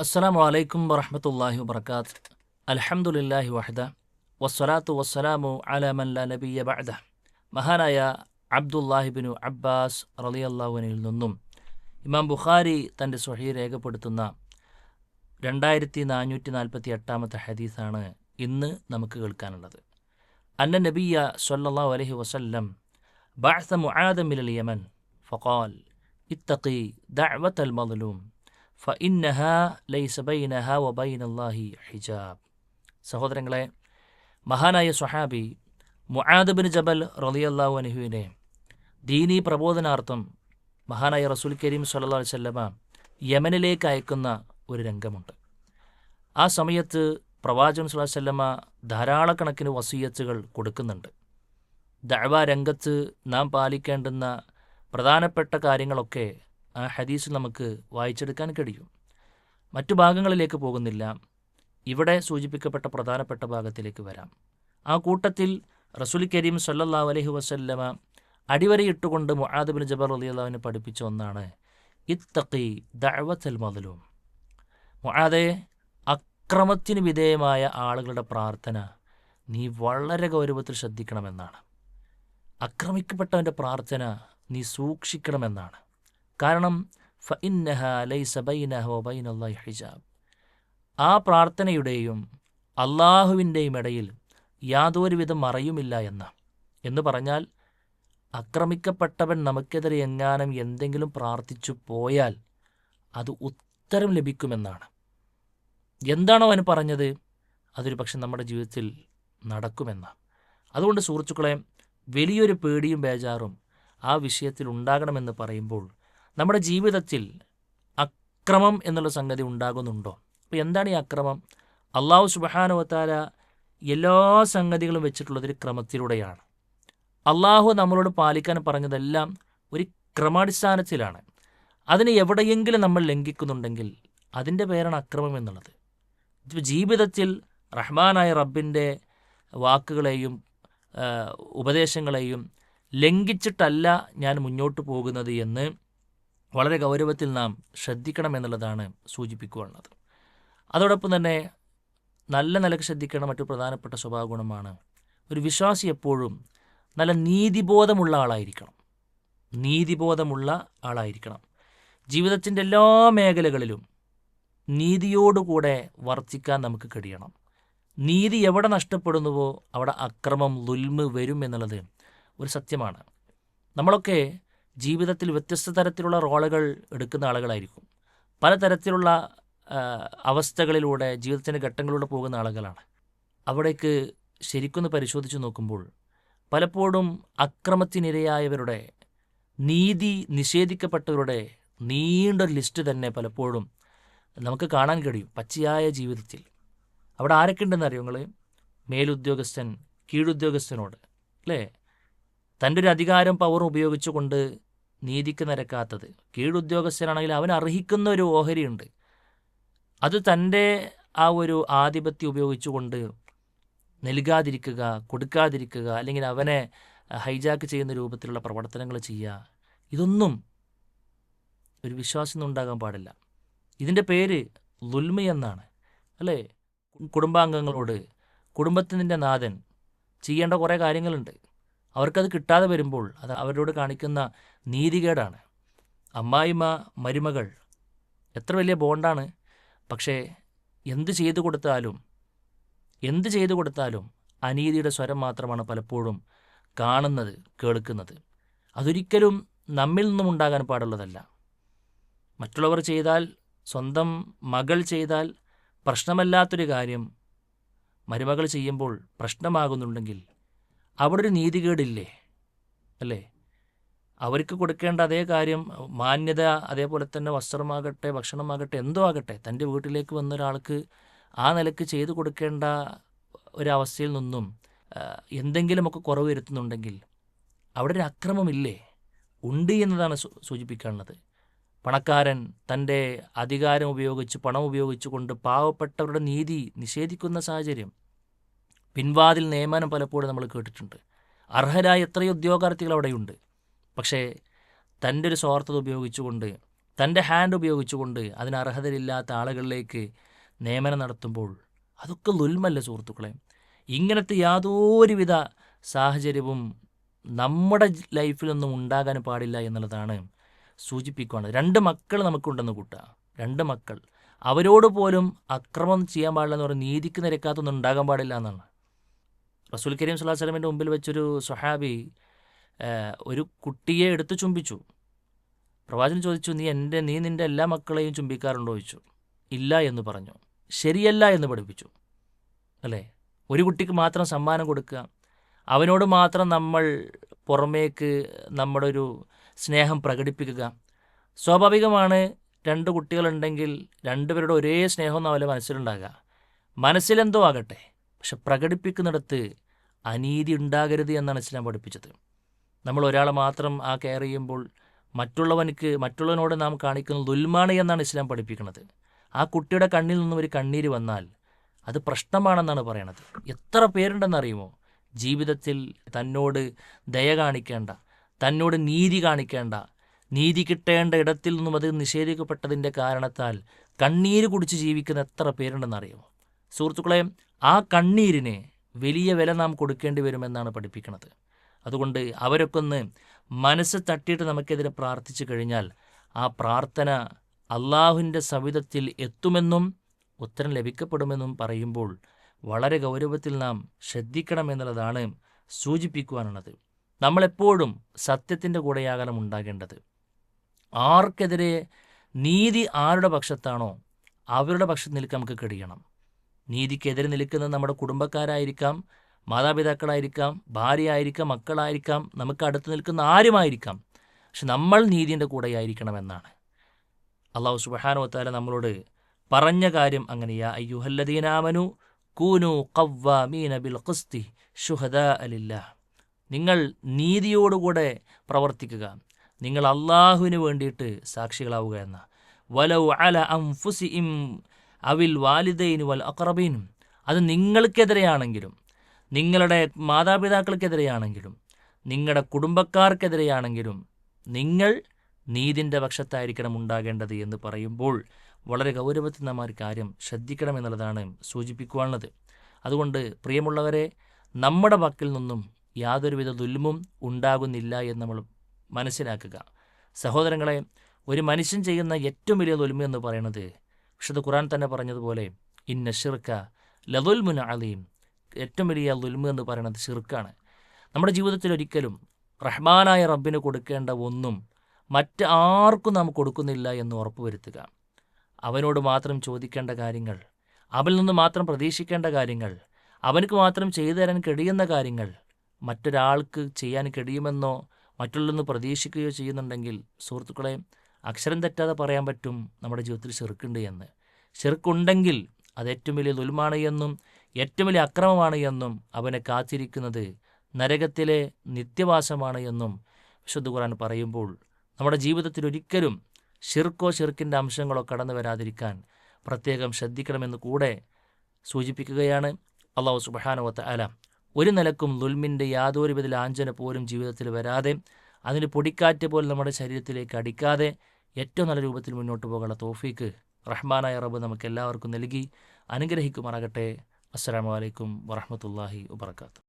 അസ്സലാമു വലൈക്കും വറഹ്മത്തുള്ളാഹി വബർക്കാത്ത് അലഹമുല്ലാഹി വഹദ. വസ്സലാത്തു വസ്സലാമു അലമല്ല നബിയ ബഅദ. മഹാനായ അബ്ദുല്ലാഹിബിനു അബ്ബാസ് റളിയല്ലാഹുവിനിൽ നിന്നും ഇമാം ബുഖാരി തന്റെ സ്വഹി രേഖപ്പെടുത്തുന്ന രണ്ടായിരത്തി നാനൂറ്റി നാൽപ്പത്തി എട്ടാമത്തെ ഹദീസാണ് ഇന്ന് നമുക്ക് കേൾക്കാനുള്ളത്. അന്ന നബിയ സല്ലല്ലാഹു അലൈഹി വസല്ലം ബഅസ മുആദ മിനൽ യമൻ ഫഖാൽ ഇത്തഖി ദഅവത്തൽ മദ്ലൂം ഹിജാബ്. സഹോദരങ്ങളെ മഹാനായ സുഹാബി മുആദ് ബിൻ ജബൽ റളിയല്ലാഹു അൻഹുവിനെ ദീനി പ്രബോധനാർത്ഥം മഹാനായ റസൂൽ കരീം സല്ലാ അലൈഹി വസല്ലമ യമനിലേക്ക് അയക്കുന്ന ഒരു രംഗമുണ്ട്. ആ സമയത്ത് പ്രവാചകൻ സുല്ലാ അലൈഹി വസല്ലമ ധാരാളക്കണക്കിന് വസീയത്തുകൾ കൊടുക്കുന്നുണ്ട്. ദഅവ രംഗത്ത് നാം പാലിക്കേണ്ടുന്ന പ്രധാനപ്പെട്ട കാര്യങ്ങളൊക്കെ ആ ഹദീസിൽ നമുക്ക് വായിച്ചെടുക്കാൻ കഴിയും. മറ്റു ഭാഗങ്ങളിലേക്ക് പോകുന്നില്ല. ഇവിടെ സൂചിപ്പിക്കപ്പെട്ട പ്രധാനപ്പെട്ട ഭാഗത്തിലേക്ക് വരാം. ആ കൂട്ടത്തിൽ റസൂൽ കരീം സല്ലാ അലഹി വസല്ലമ അടിവരയിട്ടുകൊണ്ട് മുഹാദബിൻ ജബർ ജബർ അള്ളാവിനെ പഠിപ്പിച്ച ഒന്നാണ് ഇത്തഖി ദഅവത്തൽ മതലും മുഹാദെ അക്രമത്തിന് വിധേയമായ ആളുകളുടെ പ്രാർത്ഥന നീ വളരെ ഗൗരവത്തിൽ ശ്രദ്ധിക്കണമെന്നാണ്. അക്രമിക്കപ്പെട്ടവന്റെ പ്രാർത്ഥന നീ സൂക്ഷിക്കണമെന്നാണ്. കാരണം ഫഇന്നഹ ലൈസ ബൈനഹ വബൈനല്ലാഹി ഹിജാബ്. ആ പ്രാർത്ഥനയുടെയും അള്ളാഹുവിന്റെയും ഇടയിൽ യാതൊരുവിധ മറയുമില്ല എന്ന. എന്ന് പറഞ്ഞാൽ അക്രമിക്കപ്പെട്ടവൻ നമുക്കെതിരെ എങ്ങാനും എന്തെങ്കിലും പ്രാർത്ഥിച്ചു പോയാൽ അത് ഉത്തരം ലഭിക്കുമെന്നാണ്. എന്താണോ അവൻ പറഞ്ഞത്? അതൊരു പക്ഷെ നമ്മുടെ ജീവിതത്തിൽ നടക്കുമെന്ന. അതുകൊണ്ട് സുഹൃത്തുക്കളെ വലിയൊരു പേടിയും ബേജാറും ആ വിഷയത്തിൽ ഉണ്ടാകണമെന്ന് പറയുമ്പോൾ നമ്മുടെ ജീവിതത്തിൽ അക്രമം എന്നുള്ള സംഗതി ഉണ്ടാകുന്നുണ്ടോ? അപ്പോൾ എന്താണ് ഈ അക്രമം? അള്ളാഹു സുബഹാനുവത്താല എല്ലാ സംഗതികളും വെച്ചിട്ടുള്ളതൊരു ക്രമത്തിലൂടെയാണ്. അള്ളാഹു നമ്മളോട് പാലിക്കാൻ പറഞ്ഞതെല്ലാം ഒരു ക്രമാടിസ്ഥാനത്തിലാണ്. അതിന് എവിടെയെങ്കിലും നമ്മൾ ലംഘിക്കുന്നുണ്ടെങ്കിൽ അതിന്റെ പേരാണ് അക്രമം എന്നുള്ളത്. ജീവിതത്തിൽ റഹ്മാനായ റബ്ബിന്റെ വാക്കുകളെയും ഉപദേശങ്ങളെയും ലംഘിച്ചിട്ടല്ല ഞാൻ മുന്നോട്ട് പോകുന്നത് എന്ന് വളരെ ഗൗരവത്തിൽ നാം ശ്രദ്ധിക്കണം എന്നുള്ളതാണ് സൂചിപ്പിക്കുവാനുള്ളത് അതോടൊപ്പം തന്നെ നല്ല നിലയ്ക്ക് ശ്രദ്ധിക്കേണ്ട മറ്റു പ്രധാനപ്പെട്ട സ്വഭാവ ഗുണമാണ് ഒരു വിശ്വാസി എപ്പോഴും നല്ല നീതിബോധമുള്ള ആളായിരിക്കണം. നീതിബോധമുള്ള ആളായിരിക്കണം. ജീവിതത്തിന്റെ എല്ലാ മേഖലകളിലും നീതിയോടുകൂടെ വർത്തിക്കാൻ നമുക്ക് കഴിയണം. നീതി എവിടെ നഷ്ടപ്പെടുന്നുവോ അവിടെ അക്രമം ലുൽമ് വരും എന്നുള്ളത് ഒരു സത്യമാണ്. നമ്മളൊക്കെ ജീവിതത്തിൽ വ്യത്യസ്ത തരത്തിലുള്ള റോളുകൾ എടുക്കുന്ന ആളുകളായിരിക്കും. പലതരത്തിലുള്ള അവസ്ഥകളിലൂടെ ജീവിതത്തിന്റെ ഘട്ടങ്ങളിലൂടെ പോകുന്ന ആളുകളാണ്. അവിടേക്ക് ശരിക്കൊന്ന് പരിശോധിച്ച് നോക്കുമ്പോൾ പലപ്പോഴും അക്രമത്തിനിരയായവരുടെ നീതി നിഷേധിക്കപ്പെട്ടവരുടെ നീണ്ടൊരു ലിസ്റ്റ് തന്നെ പലപ്പോഴും നമുക്ക് കാണാൻ കഴിയും പച്ചയായ ജീവിതത്തിൽ. അവിടെ ആരൊക്കെ ഉണ്ടെന്ന് അറിയോ നിങ്ങൾ മേലുദ്യോഗസ്ഥൻ കീഴുദ്യോഗസ്ഥനോട് അല്ലേ? തന്റെ ഒരു അധികാരം പവറും ഉപയോഗിച്ചുകൊണ്ട് നീതിക്ക് നിരക്കാത്തത്. കീഴുദ്യോഗസ്ഥനാണെങ്കിൽ അവൻ അർഹിക്കുന്ന ഒരു ഓഹരിയുണ്ട്. അത് തന്റെ ആ ഒരു ആധിപത്യം ഉപയോഗിച്ചുകൊണ്ട് നൽകാതിരിക്കുക കൊടുക്കാതിരിക്കുക അല്ലെങ്കിൽ അവനെ ഹൈജാക്ക് ചെയ്യുന്ന രൂപത്തിലുള്ള പ്രവർത്തനങ്ങൾ ചെയ്യുക ഇതൊന്നും ഒരു വിശ്വാസം ഉണ്ടാകാൻ പാടില്ല. ഇതിന്റെ പേര് ലുൽമി എന്നാണ്. അല്ലേ? കുടുംബാംഗങ്ങളോട് കുടുംബത്തിന്റെ നാഥൻ ചെയ്യേണ്ട കുറേ കാര്യങ്ങളുണ്ട്. അവർക്കത് കിട്ടാതെ വരുമ്പോൾ അത് അവരോട് കാണിക്കുന്ന നീതികേടാണ്. അമ്മായിമ്മ മരുമകൾ എത്ര വലിയ ബോണ്ടാണ്. പക്ഷേ എന്ത് ചെയ്തു കൊടുത്താലും എന്ത് ചെയ്തു കൊടുത്താലും അനീതിയുടെ സ്വരം മാത്രമാണ് പലപ്പോഴും കാണുന്നത് കേൾക്കുന്നത്. അതൊരിക്കലും നമ്മിൽ നിന്നും ഉണ്ടാകാൻ പാടുള്ളതല്ല. മറ്റുള്ളവർ ചെയ്താൽ സ്വന്തം മകൾ ചെയ്താൽ പ്രശ്നമല്ലാത്തൊരു കാര്യം മരുമകൾ ചെയ്യുമ്പോൾ പ്രശ്നമാകുന്നുണ്ടെങ്കിൽ അവിടെ ഒരു നീതികേടില്ലേ? അല്ലേ? അവർക്ക് കൊടുക്കേണ്ട അതേ കാര്യം മാന്യത അതേപോലെ തന്നെ വസ്ത്രമാകട്ടെ ഭക്ഷണമാകട്ടെ എന്തോ ആകട്ടെ തന്റെ വീട്ടിലേക്ക് വന്ന ഒരാൾക്ക് ആ നിലയ്ക്ക് ചെയ്തു കൊടുക്കേണ്ട ഒരവസ്ഥയിൽ നിന്നും എന്തെങ്കിലുമൊക്കെ കുറവ് വരുത്തുന്നുണ്ടെങ്കിൽ അവിടെ ഒരു അക്രമമില്ലേ? ഉണ്ട് എന്നതാണ് സൂചിപ്പിക്കാനുള്ളത്. പണക്കാരൻ തന്റെ അധികാരം ഉപയോഗിച്ച് പണം ഉപയോഗിച്ചുകൊണ്ട് പാവപ്പെട്ടവരുടെ നീതി നിഷേധിക്കുന്ന സാഹചര്യം. പിൻവാതിൽ നിയമനം പലപ്പോഴും നമ്മൾ കേട്ടിട്ടുണ്ട്. അർഹരായ എത്രയോ ഉദ്യോഗാർത്ഥികൾ അവിടെയുണ്ട്. പക്ഷേ തന്റെ ഒരു സ്വാർത്ഥത ഉപയോഗിച്ചുകൊണ്ട് തന്റെ ഹാൻഡ് ഉപയോഗിച്ചുകൊണ്ട് അതിന് അർഹതയില്ലാത്ത ആളുകളിലേക്ക് നിയമനം നടത്തുമ്പോൾ അതൊക്കെ ലുൽമല്ല സുഹൃത്തുക്കളെ? ഇങ്ങനത്തെ യാതൊരുവിധ സാഹചര്യവും നമ്മുടെ ലൈഫിലൊന്നും ഉണ്ടാകാൻ പാടില്ല എന്നുള്ളതാണ് സൂചിപ്പിക്കുകയാണ് രണ്ട് മക്കൾ നമുക്കുണ്ടെന്ന് കൂട്ടുക രണ്ട് മക്കൾ. അവരോട് പോലും അക്രമം ചെയ്യാൻ പാടില്ല എന്ന് പറഞ്ഞാൽ നീതിക്ക് നിരക്കാത്തൊന്നും ഉണ്ടാകാൻ പാടില്ല എന്നാണ്. റസൂൽ കരീം സുല്ലാ സ്വലമിന്റെ മുമ്പിൽ വെച്ചൊരു സ്വഹാബി ഒരു കുട്ടിയെ എടുത്ത് ചുംബിച്ചു. പ്രവാചകൻ ചോദിച്ചു നീ എന്റെ നീ നിന്റെ എല്ലാ മക്കളെയും ചുംബിക്കാറുണ്ടോ? ചോദിച്ചു. ഇല്ല എന്ന് പറഞ്ഞു. ശരിയല്ല എന്ന് പഠിപ്പിച്ചു. അല്ലേ? ഒരു കുട്ടിക്ക് മാത്രം സമ്മാനം കൊടുക്കുക അവനോട് മാത്രം നമ്മൾ പുറമേക്ക് നമ്മുടെ ഒരു സ്നേഹം പ്രകടിപ്പിക്കുക. സ്വാഭാവികമാണ് രണ്ട് കുട്ടികളുണ്ടെങ്കിൽ രണ്ടുപേരുടെ ഒരേ സ്നേഹമൊന്നും അവന്റെ മനസ്സിലുണ്ടാകുക. മനസ്സിലെന്തോ ആകട്ടെ. പക്ഷെ പ്രകടിപ്പിക്കുന്നിടത്ത് അനീതി ഉണ്ടാകരുത് എന്നാണ് ഇസ്ലാം പഠിപ്പിച്ചത്. നമ്മൾ ഒരാളെ മാത്രം ആ കെയർ ചെയ്യുമ്പോൾ മറ്റുള്ളവനക്ക് മറ്റുള്ളവനോട് നാം കാണിക്കുന്നത് ദുൽമാണ് എന്നാണ് ഇസ്ലാം പഠിപ്പിക്കുന്നത്. ആ കുട്ടിയുടെ കണ്ണിൽ നിന്നും ഒരു കണ്ണീര് വന്നാൽ അത് പ്രശ്നമാണെന്നാണ് പറയണത്. എത്ര പേരുണ്ടെന്നറിയുമോ ജീവിതത്തിൽ തന്നോട് ദയ കാണിക്കേണ്ട തന്നോട് നീതി കാണിക്കേണ്ട നീതി കിട്ടേണ്ട ഇടത്തിൽ നിന്നും അത് നിഷേധിക്കപ്പെട്ടതിന്റെ കാരണത്താൽ കണ്ണീര് കുടിച്ച് ജീവിക്കുന്ന എത്ര പേരുണ്ടെന്നറിയുമോ സുഹൃത്തുക്കളെ ആ കണ്ണീരിന് വലിയ വില നാം കൊടുക്കേണ്ടി വരുമെന്നാണ് പഠിപ്പിക്കുന്നത് അതുകൊണ്ട് അവരൊക്കെ ഒന്ന് മനസ്സ് തട്ടിയിട്ട് നമുക്കെതിരെ പ്രാർത്ഥിച്ചു കഴിഞ്ഞാൽ ആ പ്രാർത്ഥന അള്ളാഹുവിന്റെ സവിധത്തിൽ എത്തുമെന്നും ഉത്തരം ലഭിക്കപ്പെടുമെന്നും പറയുമ്പോൾ വളരെ ഗൗരവത്തിൽ നാം ശ്രദ്ധിക്കണമെന്നുള്ളതാണ് സൂചിപ്പിക്കുവാനുള്ളത്. നമ്മളെപ്പോഴും സത്യത്തിന്റെ കൂടെയാകണം ഉണ്ടാകേണ്ടത്. ആർക്കെതിരെ നീതി ആരുടെ പക്ഷത്താണോ അവരുടെ പക്ഷത്ത് നിൽക്കാൻ നമുക്ക് കഴിയണം. നീതിക്കെതിരെ നിൽക്കുന്നത് നമ്മുടെ കുടുംബക്കാരായിരിക്കാം മാതാപിതാക്കളായിരിക്കാം ഭാര്യയായിരിക്കാം മക്കളായിരിക്കാം നമുക്ക് അടുത്ത് നിൽക്കുന്ന ആരുമായിരിക്കാം. പക്ഷെ നമ്മൾ നീതിന്റെ കൂടെയായിരിക്കണമെന്നാണ്. അള്ളാഹു സുബഹാനോത്താല നമ്മളോട് പറഞ്ഞ കാര്യം അങ്ങനെയാ അയ്യുഹല്ലദീനാമനു കൂനു ഖവ്വാമീന ബിൽ ഖുസ്തി ഷുഹദ അലില്ല നിങ്ങൾ നീതിയോടുകൂടെ പ്രവർത്തിക്കുക. നിങ്ങൾ അള്ളാഹുവിന് വേണ്ടിയിട്ട് സാക്ഷികളാവുക എന്ന. വലൗ അല അംഫുസിഇം അവിൽ വാലിദൈൻ വൽ അക്രബീനും. അത് നിങ്ങൾക്കെതിരെയാണെങ്കിലും നിങ്ങളുടെ മാതാപിതാക്കൾക്കെതിരെയാണെങ്കിലും നിങ്ങളുടെ കുടുംബക്കാർക്കെതിരെയാണെങ്കിലും നിങ്ങൾ നീതിന്റെ പക്ഷത്തായിരിക്കണം ഉണ്ടാകേണ്ടത് എന്ന് പറയുമ്പോൾ വളരെ ഗൗരവത്തിൽ നാം ആ ഒരു കാര്യം ശ്രദ്ധിക്കണം എന്നുള്ളതാണ് സൂചിപ്പിക്കുവാനുള്ളത്. അതുകൊണ്ട് പ്രിയമുള്ളവരെ നമ്മുടെ വക്കിൽ നിന്നും യാതൊരുവിധ ദുൽമും ഉണ്ടാകുന്നില്ല എന്ന് നമ്മൾ മനസ്സിലാക്കുക. സഹോദരങ്ങളെ ഒരു മനുഷ്യൻ ചെയ്യുന്ന ഏറ്റവും വലിയ ദുൽമ എന്ന് പറയുന്നത് വിശുദ്ധ ഖുറാൻ തന്നെ പറഞ്ഞതുപോലെ ഇന്ന ഷിർക്ക ലതുൽമുൻ അലീം. ഏറ്റവും വലിയ ദുൽമു എന്ന് പറയുന്നത് ഷിർക്കാണ് നമ്മുടെ ജീവിതത്തിൽ ഒരിക്കലും റഹ്മാനായ റബ്ബിന് കൊടുക്കേണ്ട ഒന്നും മറ്റ് ആർക്കും നാം കൊടുക്കുന്നില്ല എന്ന് ഉറപ്പുവരുത്തുക അവനോട് മാത്രം ചോദിക്കേണ്ട കാര്യങ്ങൾ അവനിൽ നിന്ന് മാത്രം പ്രതീക്ഷിക്കേണ്ട കാര്യങ്ങൾ അവനക്ക് മാത്രം ചെയ്തു തരാൻ കഴിയുന്ന കാര്യങ്ങൾ മറ്റൊരാൾക്ക് ചെയ്യാൻ കഴിയുമെന്നോ മറ്റുള്ളൊന്ന് പ്രതീക്ഷിക്കുകയോ ചെയ്യുന്നുണ്ടെങ്കിൽ സുഹൃത്തുക്കളെ അക്ഷരം തെറ്റാതെ പറയാൻ പറ്റും നമ്മുടെ ജീവിതത്തിൽ ചെറുക്കുണ്ട് എന്ന്. ചെറുക്കുണ്ടെങ്കിൽ അത് ഏറ്റവും വലിയ ദുൽമാണ് എന്നും ഏറ്റവും വലിയ അക്രമമാണ് എന്നും അവനെ കാത്തിരിക്കുന്നത് നരകത്തിലെ നിത്യവാസമാണ് എന്നും വിശുദ്ധ ഖുർആൻ പറയുമ്പോൾ നമ്മുടെ ജീവിതത്തിൽ ഒരിക്കലും ഷിർക്കോ ഷിർക്കിന്റെ അംശങ്ങളോ കടന്നു വരാതിരിക്കാൻ പ്രത്യേകം ശ്രദ്ധിക്കണമെന്ന് കൂടെ സൂചിപ്പിക്കുകയാണ് അള്ളാഹു സുബഹാനുവത്ത അല ഒരു നിലക്കും ദുൽമിന്റെ യാതൊരുവിധ ലാഞ്ചന പോലും ജീവിതത്തിൽ വരാതെ അതിന് പൊടിക്കാറ്റ് പോലും നമ്മുടെ ശരീരത്തിലേക്ക് അടിക്കാതെ ഏറ്റവും നല്ല രൂപത്തിൽ മുന്നോട്ട് പോകാനുള്ള തോഫീക്ക് റഹ്മാനായ റബ്ബ് നമുക്ക് എല്ലാവർക്കും നൽകി അനുഗ്രഹിക്കുമാറാകട്ടെ. അസ്സാം വലൈക്കും വറഹമത്തല്ലാഹി വബർക്കാത്തു